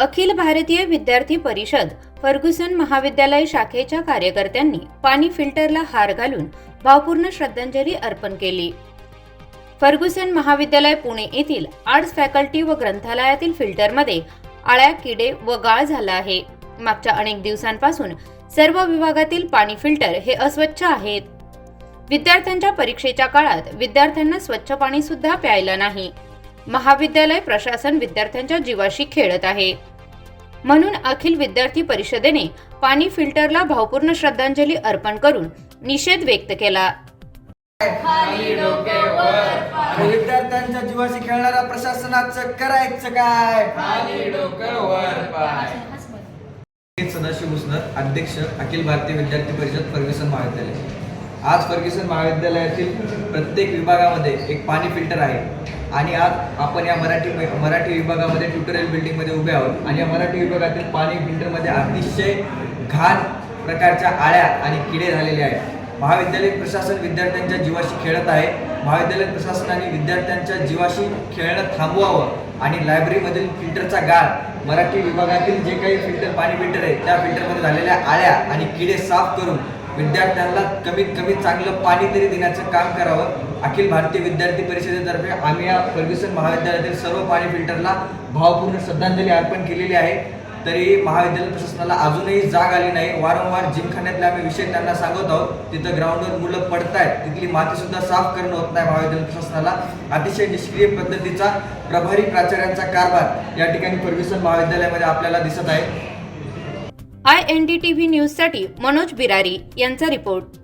अखिल भारतीय विद्यार्थी परिषद फर्ग्युसन महाविद्यालय शाखेच्या कार्यकर्त्यांनी पाणी फिल्टरला हार घालून भावपूर्ण श्रद्धांजली अर्पण केली. फर्ग्युसन महाविद्यालय पुणे येथील आर्ट्स फॅकल्टी व ग्रंथालयातील फिल्टरमध्ये आळ्या किडे व गाळ झाला आहे. मागच्या अनेक दिवसांपासून सर्व विभागातील पाणी फिल्टर हे अस्वच्छ आहेत. विद्यार्थ्यांच्या परीक्षेच्या काळात विद्यार्थ्यांना स्वच्छ पाणी सुद्धा प्यायला नाही. महाविद्यालय प्रशासन विद्यार्थ्यांच्या जीवाशी खेळत आहे. म्हणून अखिल विद्यार्थी परिषदेने पाणी फिल्टरला भावपूर्ण श्रद्धांजली अर्पण करून निषेध व्यक्त केला. विद्यार्थ्यांच्या जीवाशी खेळणाऱ्या प्रशासनाचं करायचं काय? सदाशिव उसनर अध्यक्ष अखिल भारतीय विद्यार्थी परिषद फर्ग्युसन महाविद्यालय. आज फर्ग्युसन महाविद्यालयातील प्रत्येक विभागामध्ये एक पाणी फिल्टर आहे. आणि आज आपण या मराठी मराठी विभागामध्ये ट्युटोरियल बिल्डिंगमध्ये उभे आहोत. आणि या मराठी विभागातील पाणी फिल्टरमध्ये अतिशय घाण प्रकारच्या आळ्या आणि किडे झालेले आहेत. महाविद्यालय प्रशासन विद्यार्थ्यांच्या जीवाशी खेळत आहे. महाविद्यालय प्रशासनाने विद्यार्थ्यांच्या जीवाशी खेळणं थांबवावं आणि लायब्ररीमधील फिल्टरचा गाळ मराठी विभागातील जे काही फिल्टर पाणी फिल्टर आहे त्या फिल्टरमध्ये झालेल्या आळ्या आणि किडे साफ करून विद्यार्थ्यांना कमीत कमी चांगलं पाणी तरी देण्याचं काम करावं. अखिल भारतीय विद्यार्थी परिषदेतर्फे आम्ही या फर्ग्युसन महाविद्यालयातील सर्व पाणी फिल्टरला भावपूर्ण श्रद्धांजली अर्पण केलेली आहे. तरी महाविद्यालय प्रशासनाला अजूनही जाग आली नाही. वारंवार जिमखान्यातले आम्ही विषय त्यांना सांगत आहोत. तिथं ग्राउंडवर मुलं पडतायत. तिथली मातीसुद्धा साफ करणं होत नाही महाविद्यालय प्रशासनाला. अतिशय निष्क्रिय पद्धतीचा प्रभारी प्राचार्यांचा कारभार या ठिकाणी फर्ग्युसन महाविद्यालयामध्ये आपल्याला दिसत आहे. I N D T V न्यूजसाठी मनोज बिरारी यांचा रिपोर्ट.